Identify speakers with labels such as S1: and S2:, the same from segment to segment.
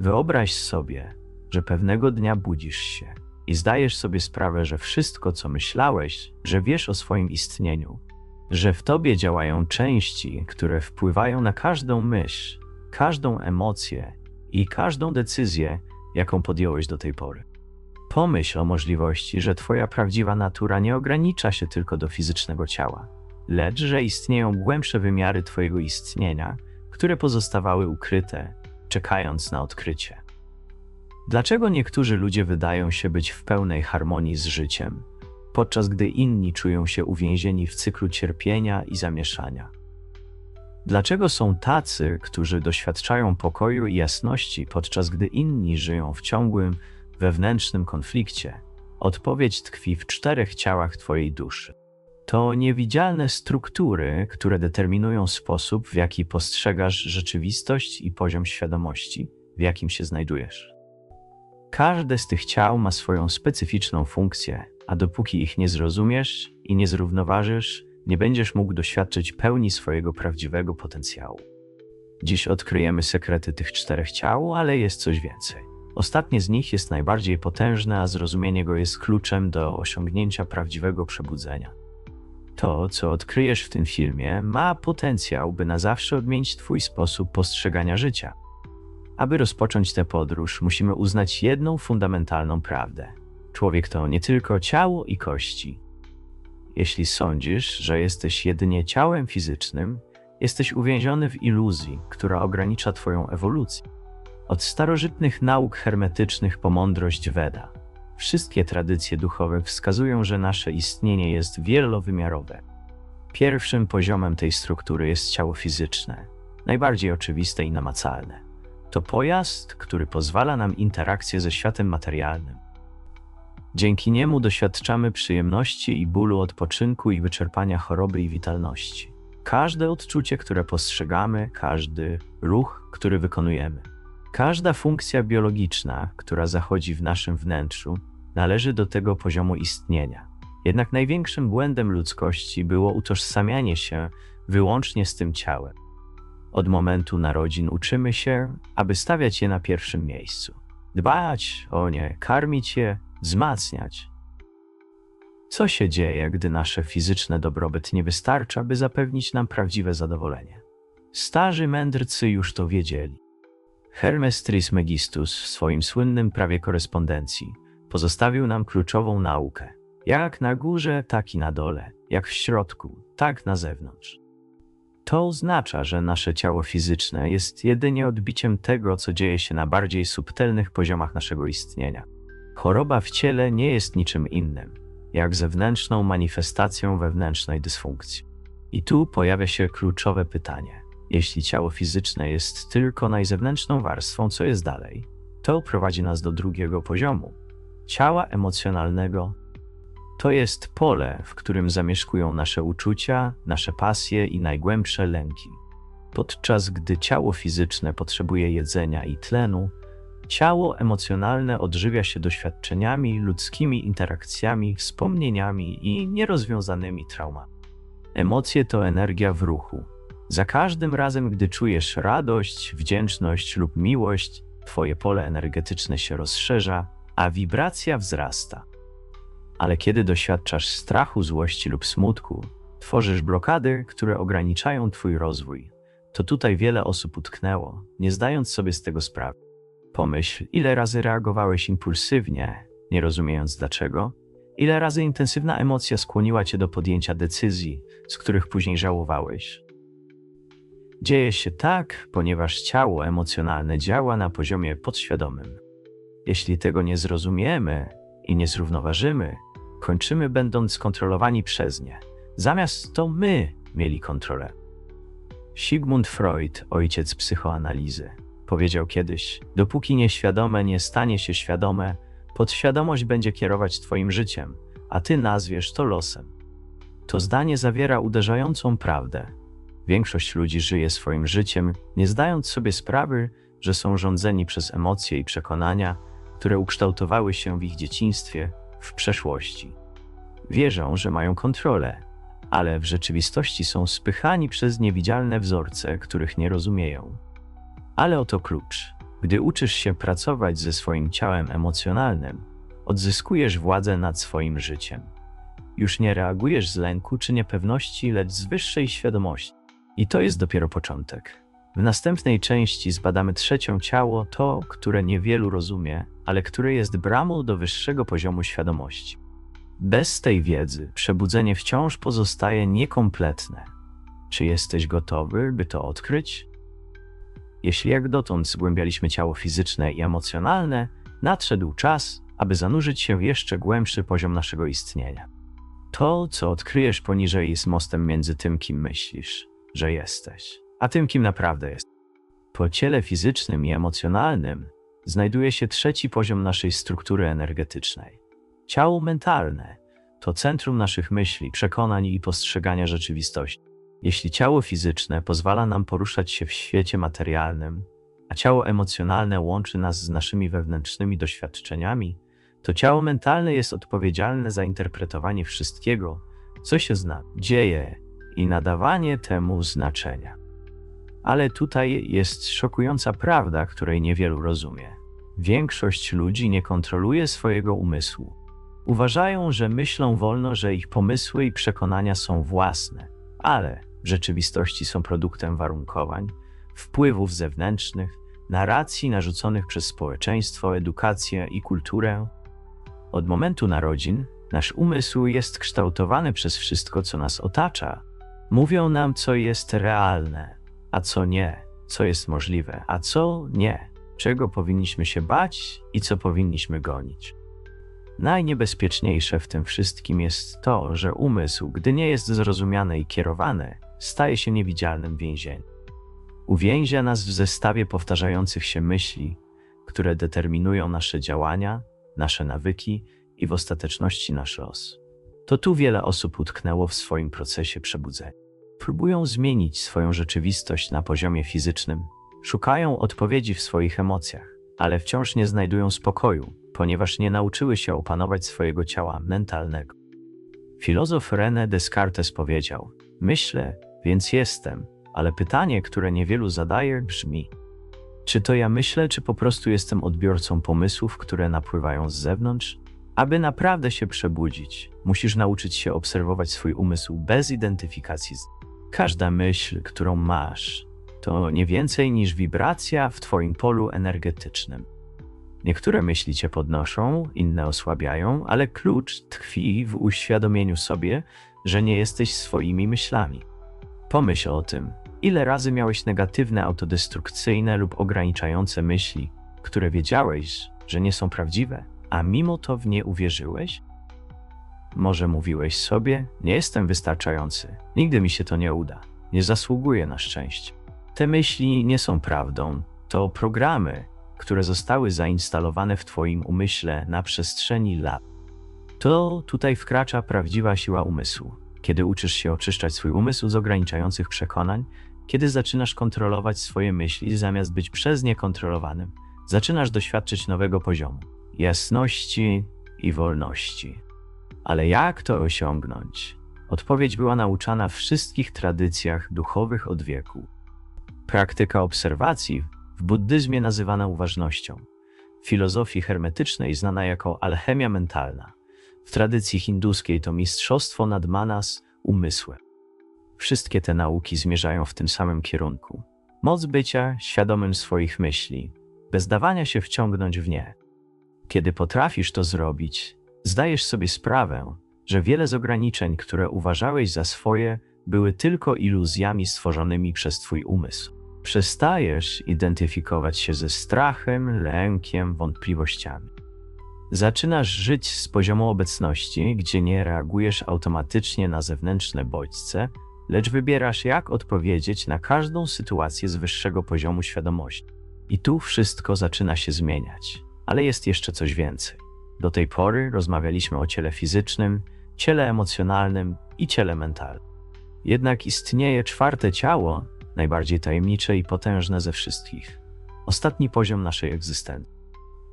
S1: Wyobraź sobie, że pewnego dnia budzisz się i zdajesz sobie sprawę, że wszystko, co myślałeś, że wiesz o swoim istnieniu, że w tobie działają części, które wpływają na każdą myśl, każdą emocję i każdą decyzję, jaką podjąłeś do tej pory. Pomyśl o możliwości, że Twoja prawdziwa natura nie ogranicza się tylko do fizycznego ciała, lecz że istnieją głębsze wymiary Twojego istnienia, które pozostawały ukryte, czekając na odkrycie. Dlaczego niektórzy ludzie wydają się być w pełnej harmonii z życiem, podczas gdy inni czują się uwięzieni w cyklu cierpienia i zamieszania? Dlaczego są tacy, którzy doświadczają pokoju i jasności, podczas gdy inni żyją w ciągłym, wewnętrznym konflikcie? Odpowiedź tkwi w czterech ciałach Twojej duszy. To niewidzialne struktury, które determinują sposób, w jaki postrzegasz rzeczywistość i poziom świadomości, w jakim się znajdujesz. Każde z tych ciał ma swoją specyficzną funkcję, a dopóki ich nie zrozumiesz i nie zrównoważysz, nie będziesz mógł doświadczyć pełni swojego prawdziwego potencjału. Dziś odkryjemy sekrety tych czterech ciał, ale jest coś więcej. Ostatnie z nich jest najbardziej potężne, a zrozumienie go jest kluczem do osiągnięcia prawdziwego przebudzenia. To, co odkryjesz w tym filmie, ma potencjał, by na zawsze odmienić Twój sposób postrzegania życia. Aby rozpocząć tę podróż, musimy uznać jedną fundamentalną prawdę. Człowiek to nie tylko ciało i kości. Jeśli sądzisz, że jesteś jedynie ciałem fizycznym, jesteś uwięziony w iluzji, która ogranicza Twoją ewolucję. Od starożytnych nauk hermetycznych po mądrość Veda, wszystkie tradycje duchowe wskazują, że nasze istnienie jest wielowymiarowe. Pierwszym poziomem tej struktury jest ciało fizyczne, najbardziej oczywiste i namacalne. To pojazd, który pozwala nam interakcję ze światem materialnym. Dzięki niemu doświadczamy przyjemności i bólu odpoczynku i wyczerpania choroby i witalności. Każde odczucie, które postrzegamy, każdy ruch, który wykonujemy, każda funkcja biologiczna, która zachodzi w naszym wnętrzu, należy do tego poziomu istnienia. Jednak największym błędem ludzkości było utożsamianie się wyłącznie z tym ciałem. Od momentu narodzin uczymy się, aby stawiać je na pierwszym miejscu, dbać o nie, karmić je, wzmacniać. Co się dzieje, gdy nasze fizyczne dobrobyt nie wystarcza, by zapewnić nam prawdziwe zadowolenie? Starzy mędrcy już to wiedzieli. Hermes Trismegistus w swoim słynnym prawie korespondencji pozostawił nam kluczową naukę. Jak na górze, tak i na dole, jak w środku, tak na zewnątrz. To oznacza, że nasze ciało fizyczne jest jedynie odbiciem tego, co dzieje się na bardziej subtelnych poziomach naszego istnienia. Choroba w ciele nie jest niczym innym, jak zewnętrzną manifestacją wewnętrznej dysfunkcji. I tu pojawia się kluczowe pytanie. Jeśli ciało fizyczne jest tylko najzewnętrzną warstwą, co jest dalej? To prowadzi nas do drugiego poziomu ciała emocjonalnego. To jest pole, w którym zamieszkują nasze uczucia, nasze pasje i najgłębsze lęki. Podczas gdy ciało fizyczne potrzebuje jedzenia i tlenu, Ciało emocjonalne odżywia się doświadczeniami, ludzkimi interakcjami, wspomnieniami i nierozwiązanymi traumami. Emocje to energia w ruchu. Za każdym razem, gdy czujesz radość, wdzięczność lub miłość, Twoje pole energetyczne się rozszerza, a wibracja wzrasta. Ale kiedy doświadczasz strachu, złości lub smutku, tworzysz blokady, które ograniczają Twój rozwój. To tutaj wiele osób utknęło, nie zdając sobie z tego sprawy. Pomyśl, ile razy reagowałeś impulsywnie, nie rozumiejąc dlaczego, ile razy intensywna emocja skłoniła cię do podjęcia decyzji, z których później żałowałeś. Dzieje się tak, ponieważ ciało emocjonalne działa na poziomie podświadomym. Jeśli tego nie zrozumiemy i nie zrównoważymy, kończymy będąc kontrolowani przez nie, zamiast to my mieli kontrolę. Sigmund Freud, ojciec psychoanalizy, Powiedział kiedyś: Dopóki nieświadome nie stanie się świadome, podświadomość będzie kierować Twoim życiem, a Ty nazwiesz to losem. To zdanie zawiera uderzającą prawdę. Większość ludzi żyje swoim życiem, nie zdając sobie sprawy, że są rządzeni przez emocje i przekonania, które ukształtowały się w ich dzieciństwie, w przeszłości. Wierzą, że mają kontrolę, ale w rzeczywistości są spychani przez niewidzialne wzorce, których nie rozumieją. Ale oto klucz. Gdy uczysz się pracować ze swoim ciałem emocjonalnym, odzyskujesz władzę nad swoim życiem. Już nie reagujesz z lęku czy niepewności, lecz z wyższej świadomości. I to jest dopiero początek. W następnej części zbadamy trzecią ciało, to, które niewielu rozumie, ale które jest bramą do wyższego poziomu świadomości. Bez tej wiedzy przebudzenie wciąż pozostaje niekompletne. Czy jesteś gotowy, by to odkryć? Jeśli jak dotąd zgłębialiśmy ciało fizyczne i emocjonalne, nadszedł czas, aby zanurzyć się w jeszcze głębszy poziom naszego istnienia. To, co odkryjesz poniżej, jest mostem między tym, kim myślisz, że jesteś, a tym, kim naprawdę jest. Po ciele fizycznym i emocjonalnym znajduje się trzeci poziom naszej struktury energetycznej. Ciało mentalne to centrum naszych myśli, przekonań i postrzegania rzeczywistości. Jeśli ciało fizyczne pozwala nam poruszać się w świecie materialnym, a ciało emocjonalne łączy nas z naszymi wewnętrznymi doświadczeniami, to ciało mentalne jest odpowiedzialne za interpretowanie wszystkiego, co się zna, dzieje i nadawanie temu znaczenia. Ale tutaj jest szokująca prawda, której niewielu rozumie. Większość ludzi nie kontroluje swojego umysłu. Uważają, że myślą wolno, że ich pomysły i przekonania są własne, ale w rzeczywistości są produktem warunkowań, wpływów zewnętrznych, narracji narzuconych przez społeczeństwo, edukację i kulturę. Od momentu narodzin nasz umysł jest kształtowany przez wszystko, co nas otacza. Mówią nam, co jest realne, a co nie, co jest możliwe, a co nie, czego powinniśmy się bać i co powinniśmy gonić. Najniebezpieczniejsze w tym wszystkim jest to, że umysł, gdy nie jest zrozumiany i kierowany, staje się niewidzialnym więzieniem. Uwięzia nas w zestawie powtarzających się myśli, które determinują nasze działania, nasze nawyki i w ostateczności nasz los. To tu wiele osób utknęło w swoim procesie przebudzenia. Próbują zmienić swoją rzeczywistość na poziomie fizycznym, szukają odpowiedzi w swoich emocjach, ale wciąż nie znajdują spokoju, ponieważ nie nauczyły się opanować swojego ciała mentalnego. Filozof René Descartes powiedział: Myślę, więc jestem, ale pytanie, które niewielu zadaje, brzmi: Czy to ja myślę, czy po prostu jestem odbiorcą pomysłów, które napływają z zewnątrz? Aby naprawdę się przebudzić, musisz nauczyć się obserwować swój umysł bez identyfikacji. Każda myśl, którą masz, to nie więcej niż wibracja w Twoim polu energetycznym. Niektóre myśli cię podnoszą, inne osłabiają, ale klucz tkwi w uświadomieniu sobie, że nie jesteś swoimi myślami. Pomyśl o tym, ile razy miałeś negatywne, autodestrukcyjne lub ograniczające myśli, które wiedziałeś, że nie są prawdziwe, a mimo to w nie uwierzyłeś? Może mówiłeś sobie: Nie jestem wystarczający, nigdy mi się to nie uda, nie zasługuję na szczęście. Te myśli nie są prawdą, to programy, które zostały zainstalowane w Twoim umyśle na przestrzeni lat. To tutaj wkracza prawdziwa siła umysłu. Kiedy uczysz się oczyszczać swój umysł z ograniczających przekonań, kiedy zaczynasz kontrolować swoje myśli zamiast być przez nie kontrolowanym, zaczynasz doświadczyć nowego poziomu jasności i wolności. Ale jak to osiągnąć? Odpowiedź była nauczana w wszystkich tradycjach duchowych od wieku. Praktyka obserwacji w buddyzmie nazywana uważnością, w filozofii hermetycznej znana jako alchemia mentalna, w tradycji hinduskiej to mistrzostwo nad manas, umysłem. Wszystkie te nauki zmierzają w tym samym kierunku. Moc bycia świadomym swoich myśli, bez dawania się wciągnąć w nie. Kiedy potrafisz to zrobić, zdajesz sobie sprawę, że wiele z ograniczeń, które uważałeś za swoje, były tylko iluzjami stworzonymi przez Twój umysł. Przestajesz identyfikować się ze strachem, lękiem, wątpliwościami. Zaczynasz żyć z poziomu obecności, gdzie nie reagujesz automatycznie na zewnętrzne bodźce, lecz wybierasz, jak odpowiedzieć na każdą sytuację z wyższego poziomu świadomości. I tu wszystko zaczyna się zmieniać. Ale jest jeszcze coś więcej. Do tej pory rozmawialiśmy o ciele fizycznym, ciele emocjonalnym i ciele mentalnym. Jednak istnieje czwarte ciało, najbardziej tajemnicze i potężne ze wszystkich. Ostatni poziom naszej egzystencji.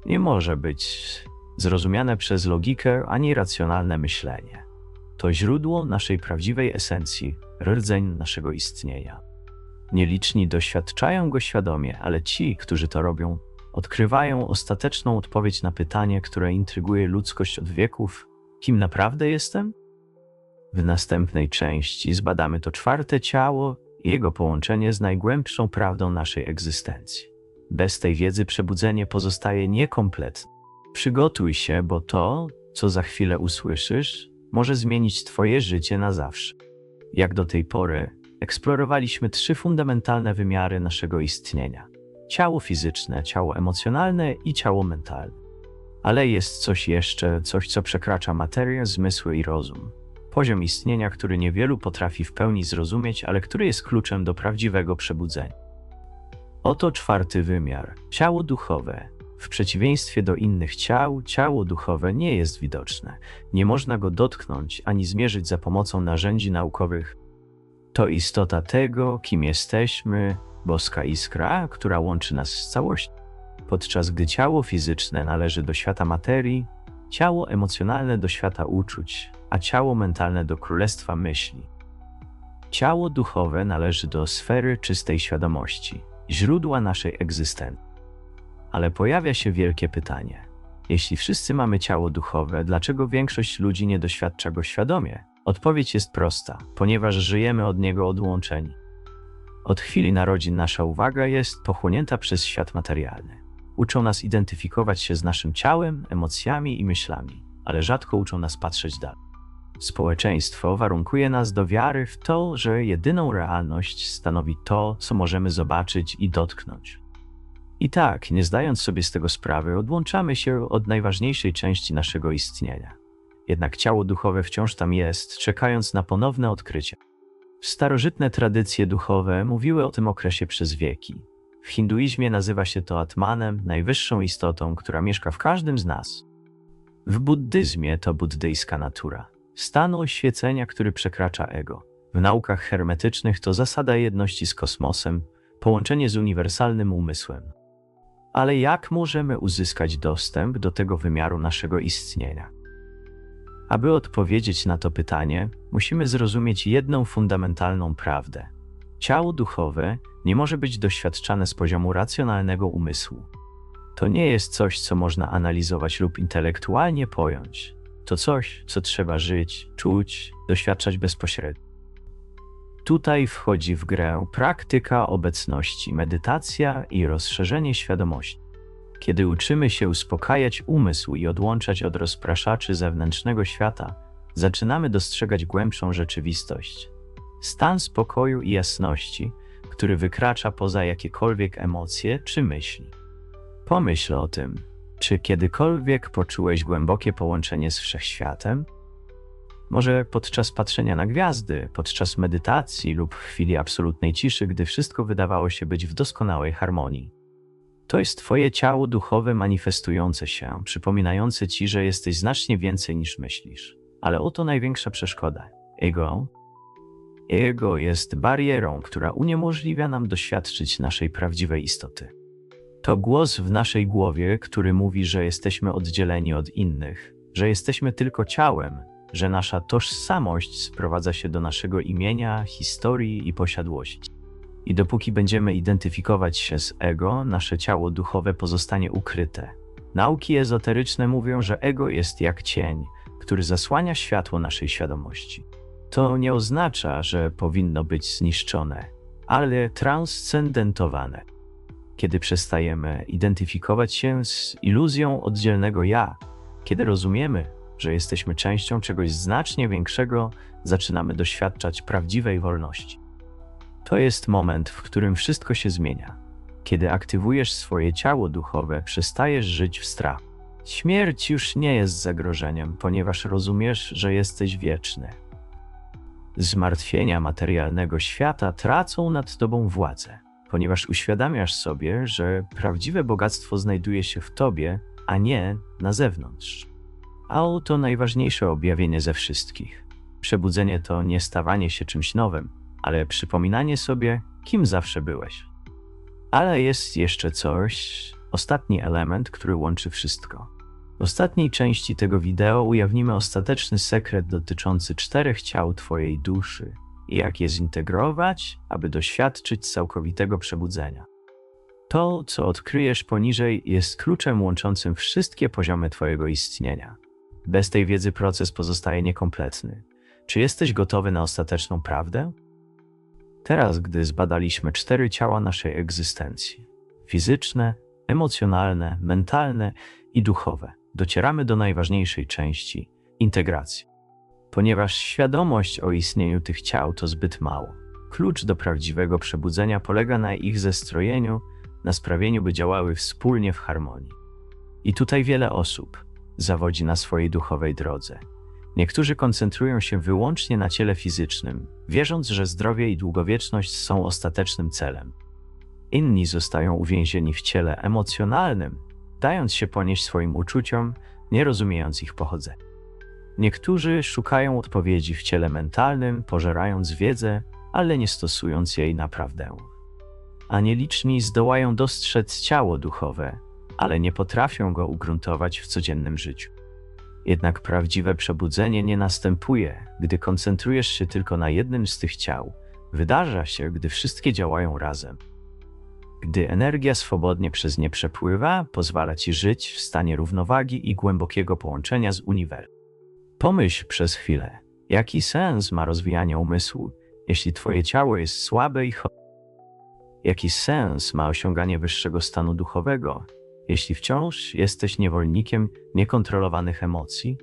S1: Nie może być zrozumiane przez logikę ani racjonalne myślenie. To źródło naszej prawdziwej esencji, rdzeń naszego istnienia. Nieliczni doświadczają go świadomie, ale ci, którzy to robią, odkrywają ostateczną odpowiedź na pytanie, które intryguje ludzkość od wieków: kim naprawdę jestem? W następnej części zbadamy to czwarte ciało i jego połączenie z najgłębszą prawdą naszej egzystencji. Bez tej wiedzy przebudzenie pozostaje niekompletne. Przygotuj się, bo to, co za chwilę usłyszysz, może zmienić Twoje życie na zawsze. Jak do tej pory, eksplorowaliśmy trzy fundamentalne wymiary naszego istnienia: ciało fizyczne, ciało emocjonalne i ciało mentalne. Ale jest coś jeszcze, coś, co przekracza materię, zmysły i rozum. Poziom istnienia, który niewielu potrafi w pełni zrozumieć, ale który jest kluczem do prawdziwego przebudzenia. Oto czwarty wymiar ciało duchowe. W przeciwieństwie do innych ciał, ciało duchowe nie jest widoczne. Nie można go dotknąć ani zmierzyć za pomocą narzędzi naukowych. To istota tego, kim jesteśmy, boska iskra, która łączy nas z całością. Podczas gdy ciało fizyczne należy do świata materii, ciało emocjonalne do świata uczuć, a ciało mentalne do królestwa myśli. Ciało duchowe należy do sfery czystej świadomości, źródła naszej egzystencji. Ale pojawia się wielkie pytanie. Jeśli wszyscy mamy ciało duchowe, dlaczego większość ludzi nie doświadcza go świadomie? Odpowiedź jest prosta, ponieważ żyjemy od niego odłączeni. Od chwili narodzin nasza uwaga jest pochłonięta przez świat materialny. Uczą nas identyfikować się z naszym ciałem, emocjami i myślami, ale rzadko uczą nas patrzeć dalej. Społeczeństwo warunkuje nas do wiary w to, że jedyną realność stanowi to, co możemy zobaczyć i dotknąć. I tak, nie zdając sobie z tego sprawy, odłączamy się od najważniejszej części naszego istnienia. Jednak ciało duchowe wciąż tam jest, czekając na ponowne odkrycie. Starożytne tradycje duchowe mówiły o tym okresie przez wieki. W hinduizmie nazywa się to Atmanem, najwyższą istotą, która mieszka w każdym z nas. W buddyzmie to buddyjska natura, stan oświecenia, który przekracza ego. W naukach hermetycznych to zasada jedności z kosmosem, połączenie z uniwersalnym umysłem. Ale jak możemy uzyskać dostęp do tego wymiaru naszego istnienia? Aby odpowiedzieć na to pytanie, musimy zrozumieć jedną fundamentalną prawdę. Ciało duchowe nie może być doświadczane z poziomu racjonalnego umysłu. To nie jest coś, co można analizować lub intelektualnie pojąć. To coś, co trzeba żyć, czuć, doświadczać bezpośrednio. Tutaj wchodzi w grę praktyka obecności, medytacja i rozszerzenie świadomości. Kiedy uczymy się uspokajać umysł i odłączać od rozpraszaczy zewnętrznego świata, zaczynamy dostrzegać głębszą rzeczywistość. Stan spokoju i jasności, który wykracza poza jakiekolwiek emocje czy myśli. Pomyśl o tym, czy kiedykolwiek poczułeś głębokie połączenie z wszechświatem? Może podczas patrzenia na gwiazdy, podczas medytacji lub w chwili absolutnej ciszy, gdy wszystko wydawało się być w doskonałej harmonii. To jest Twoje ciało duchowe manifestujące się, przypominające Ci, że jesteś znacznie więcej niż myślisz. Ale oto największa przeszkoda ego. Ego jest barierą, która uniemożliwia nam doświadczyć naszej prawdziwej istoty. To głos w naszej głowie, który mówi, że jesteśmy oddzieleni od innych, że jesteśmy tylko ciałem, że nasza tożsamość sprowadza się do naszego imienia, historii i posiadłości. I dopóki będziemy identyfikować się z ego, nasze ciało duchowe pozostanie ukryte. Nauki ezoteryczne mówią, że ego jest jak cień, który zasłania światło naszej świadomości. To nie oznacza, że powinno być zniszczone, ale transcendentowane. Kiedy przestajemy identyfikować się z iluzją oddzielnego ja, kiedy rozumiemy, że jesteśmy częścią czegoś znacznie większego, zaczynamy doświadczać prawdziwej wolności. To jest moment, w którym wszystko się zmienia. Kiedy aktywujesz swoje ciało duchowe, przestajesz żyć w strachu. Śmierć już nie jest zagrożeniem, ponieważ rozumiesz, że jesteś wieczny. Zmartwienia materialnego świata tracą nad tobą władzę, ponieważ uświadamiasz sobie, że prawdziwe bogactwo znajduje się w tobie, a nie na zewnątrz. A oto najważniejsze objawienie ze wszystkich. Przebudzenie to nie stawanie się czymś nowym, ale przypominanie sobie, kim zawsze byłeś. Ale jest jeszcze coś, ostatni element, który łączy wszystko. W ostatniej części tego wideo ujawnimy ostateczny sekret dotyczący czterech ciał Twojej duszy i jak je zintegrować, aby doświadczyć całkowitego przebudzenia. To, co odkryjesz poniżej, jest kluczem łączącym wszystkie poziomy Twojego istnienia. Bez tej wiedzy proces pozostaje niekompletny. Czy jesteś gotowy na ostateczną prawdę? Teraz, gdy zbadaliśmy cztery ciała naszej egzystencji fizyczne, emocjonalne, mentalne i duchowe docieramy do najważniejszej części integracji. Ponieważ świadomość o istnieniu tych ciał to zbyt mało. Klucz do prawdziwego przebudzenia polega na ich zestrojeniu, na sprawieniu, by działały wspólnie w harmonii. I tutaj wiele osób zawodzi na swojej duchowej drodze. Niektórzy koncentrują się wyłącznie na ciele fizycznym, wierząc, że zdrowie i długowieczność są ostatecznym celem. Inni zostają uwięzieni w ciele emocjonalnym, dając się ponieść swoim uczuciom, nie rozumiejąc ich pochodzenia. Niektórzy szukają odpowiedzi w ciele mentalnym, pożerając wiedzę, ale nie stosując jej naprawdę. A nieliczni zdołają dostrzec ciało duchowe, ale nie potrafią go ugruntować w codziennym życiu. Jednak prawdziwe przebudzenie nie następuje, gdy koncentrujesz się tylko na jednym z tych ciał. Wydarza się, gdy wszystkie działają razem. Gdy energia swobodnie przez nie przepływa, pozwala ci żyć w stanie równowagi i głębokiego połączenia z uniwersum. Pomyśl przez chwilę, jaki sens ma rozwijanie umysłu, jeśli twoje ciało jest słabe i chore? Jaki sens ma osiąganie wyższego stanu duchowego, jeśli wciąż jesteś niewolnikiem niekontrolowanych emocji?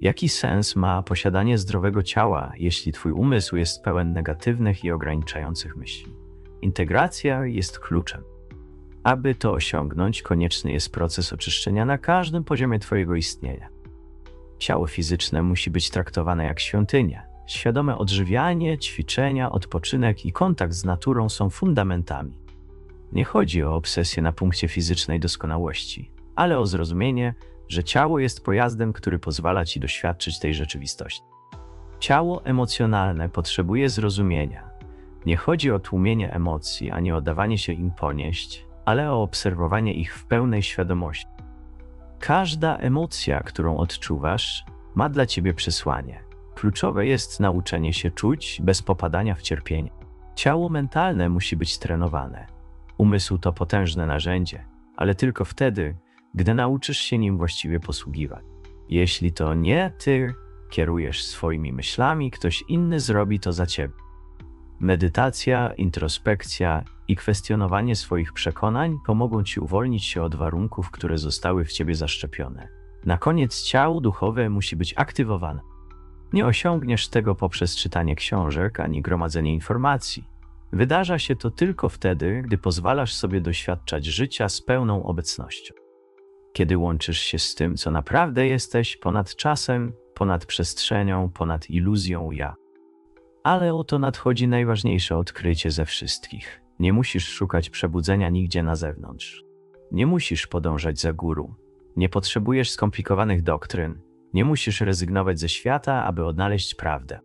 S1: Jaki sens ma posiadanie zdrowego ciała, jeśli twój umysł jest pełen negatywnych i ograniczających myśli? Integracja jest kluczem. Aby to osiągnąć, konieczny jest proces oczyszczenia na każdym poziomie Twojego istnienia. Ciało fizyczne musi być traktowane jak świątynia. Świadome odżywianie, ćwiczenia, odpoczynek i kontakt z naturą są fundamentami. Nie chodzi o obsesję na punkcie fizycznej doskonałości, ale o zrozumienie, że ciało jest pojazdem, który pozwala ci doświadczyć tej rzeczywistości. Ciało emocjonalne potrzebuje zrozumienia, nie chodzi o tłumienie emocji, ani o dawanie się im ponieść, ale o obserwowanie ich w pełnej świadomości. Każda emocja, którą odczuwasz, ma dla ciebie przesłanie. Kluczowe jest nauczenie się czuć bez popadania w cierpienie. Ciało mentalne musi być trenowane. Umysł to potężne narzędzie, ale tylko wtedy, gdy nauczysz się nim właściwie posługiwać. Jeśli to nie ty kierujesz swoimi myślami, ktoś inny zrobi to za ciebie. Medytacja, introspekcja i kwestionowanie swoich przekonań pomogą ci uwolnić się od warunków, które zostały w ciebie zaszczepione. Na koniec ciało duchowe musi być aktywowane. Nie osiągniesz tego poprzez czytanie książek ani gromadzenie informacji. Wydarza się to tylko wtedy, gdy pozwalasz sobie doświadczać życia z pełną obecnością. Kiedy łączysz się z tym, co naprawdę jesteś, ponad czasem, ponad przestrzenią, ponad iluzją ja. Ale oto nadchodzi najważniejsze odkrycie ze wszystkich. Nie musisz szukać przebudzenia nigdzie na zewnątrz. Nie musisz podążać za guru. Nie potrzebujesz skomplikowanych doktryn. Nie musisz rezygnować ze świata, aby odnaleźć prawdę.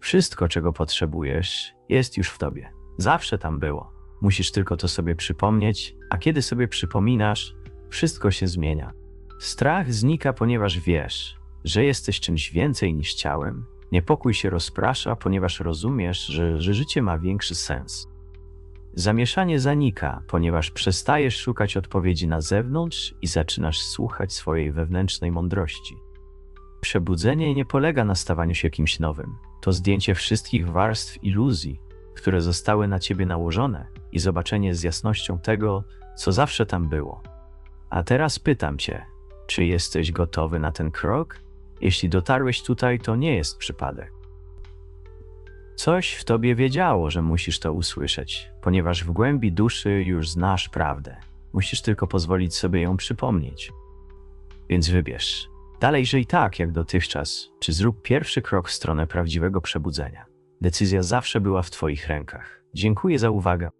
S1: Wszystko, czego potrzebujesz, jest już w tobie. Zawsze tam było. Musisz tylko to sobie przypomnieć, a kiedy sobie przypominasz, wszystko się zmienia. Strach znika, ponieważ wiesz, że jesteś czymś więcej niż ciałem Niepokój się rozprasza, ponieważ rozumiesz, że, że życie ma większy sens. Zamieszanie zanika, ponieważ przestajesz szukać odpowiedzi na zewnątrz i zaczynasz słuchać swojej wewnętrznej mądrości. Przebudzenie nie polega na stawaniu się kimś nowym. To zdjęcie wszystkich warstw iluzji, które zostały na ciebie nałożone i zobaczenie z jasnością tego, co zawsze tam było. A teraz pytam cię, czy jesteś gotowy na ten krok? Jeśli dotarłeś tutaj, to nie jest przypadek. Coś w tobie wiedziało, że musisz to usłyszeć, ponieważ w głębi duszy już znasz prawdę. Musisz tylko pozwolić sobie ją przypomnieć. Więc wybierz. Dalej żyj tak, jak dotychczas, czy zrób pierwszy krok w stronę prawdziwego przebudzenia. Decyzja zawsze była w Twoich rękach. Dziękuję za uwagę.